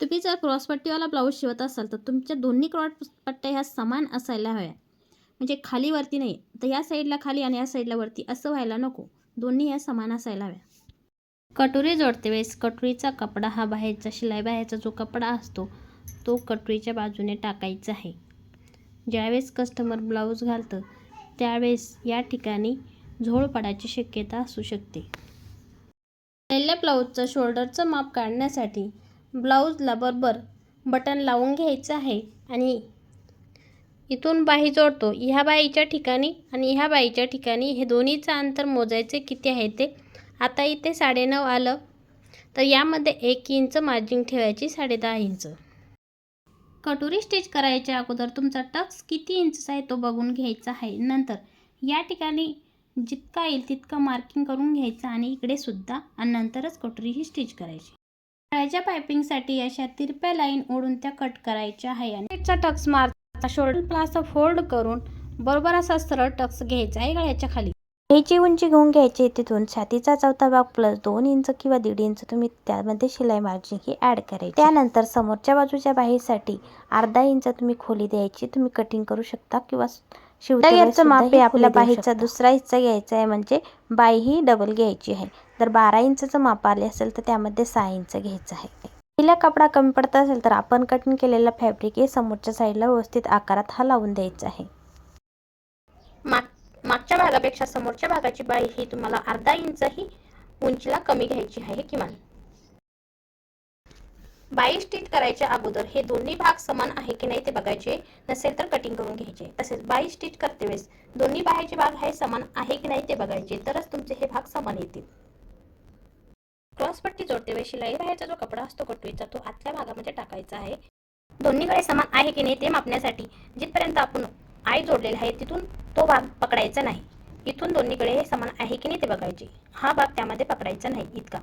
तुम्ही जर क्रॉसपट्टीवाला ब्लाऊज शिवत असाल तर तुमच्या दोन्ही क्रॉस पट्ट्या ह्या समान असायला हव्या. म्हणजे खाली वरती नाही तर या साईडला खाली आणि या साईडला वरती असं व्हायला नको. दोन्ही ह्या समान असायला हव्या. कटोरी जोडते वेळेस कटोरीचा कपडा हा बाहेरचा शिलाई बाहेरचा जो कपडा असतो तो कटोरीच्या बाजूने टाकायचा आहे. ज्यावेळेस कस्टमर ब्लाऊज घालतं त्यावेळेस या ठिकाणी झोळ पडायची शक्यता असू शकते. पहिल्या ब्लाऊजचं शोल्डरचं माप काढण्यासाठी ब्लाऊजला बरोबर बटन लावून घ्यायचं आहे आणि इथून बाही जोडतो. ह्या बाईच्या ठिकाणी आणि ह्या बाईच्या ठिकाणी हे दोन्हीचं अंतर मोजायचे किती आहे ते? आता इथे साडेनऊ आलं. तर यामध्ये एक इंच मार्जिंग ठेवायची साडेदहा इंच. कटोरी स्टिच करायच्या अगोदर तुमचा टक्स किती इंचचा आहे तो बघून घ्यायचा आहे. नंतर या ठिकाणी जितका येईल तितकं मार्किंग करून घ्यायचं आणि इकडे सुद्धा आणि नंतरच कटोरी ही स्टिच करायची. गळ्याच्या पायपिंगसाठी अशा तिरप्या लाईन ओढून त्या कट करायच्या आहे आणि साईडचा टक्स मारता शोल्डर प्लासा फोल्ड करून बरोबर असा सरळ टक्स घ्यायचा आहे गळ्याच्या खाली. घ्यायची उंची घेऊन घ्यायची तिथून. छातीचा चौथा भाग प्लस दोन इंच किंवा दीड इंच तुम्ही त्यामध्ये शिलाई मार्जिन ही ॲड करायची. त्यानंतर समोरच्या बाजूच्या बाहीसाठी अर्धा इंच तुम्ही खोली द्यायची. तुम्ही कटिंग करू शकता किंवा शिवता याचं माप आहे आपल्या बाहीचा दुसरा हिस्सा घ्यायचा आहे म्हणजे बाही ही डबल घ्यायची आहे. जर बारा इंचचं माप आले असेल तर त्यामध्ये सहा इंच घ्यायचं आहे. पहिला कपडा कमी पडत असेल तर आपण कटिंग केलेला फॅब्रिक हे समोरच्या साईडला व्यवस्थित आकारात हा लावून द्यायचा आहे. माग मागच्या भागापेक्षा समोरच्या भागाची बाई ही तुम्हाला अर्धा इंच ही उंचीला कमी घ्यायची आहे किमान. बाई स्टिच करायच्या अगोदर हे दोन्ही भाग समान आहे की नाही ते बघायचे नसेल तर कटिंग करून घ्यायचे. तसेच बाई स्टिच करते वेळेस दोन्ही बाहेरचे भाग हे समान आहे की नाही ते बघायचे तरच तुमचे हे भाग समान येतील. क्रॉसपट्टी जोडते वेळेस शिलाई बाहेरचा जो कपडा असतो कटवीचा तो आतल्या भागामध्ये टाकायचा आहे. दोन्हीकडे समान आहे की नाही ते मापण्यासाठी जिथपर्यंत आपण आई जोडलेला आहे तिथून तो भाग पकडायचा नाही. इथून दोन्हीकडे हे समान आहे की नाही ते बघायचे. हा भाग त्यामध्ये पकडायचा नाही इतका.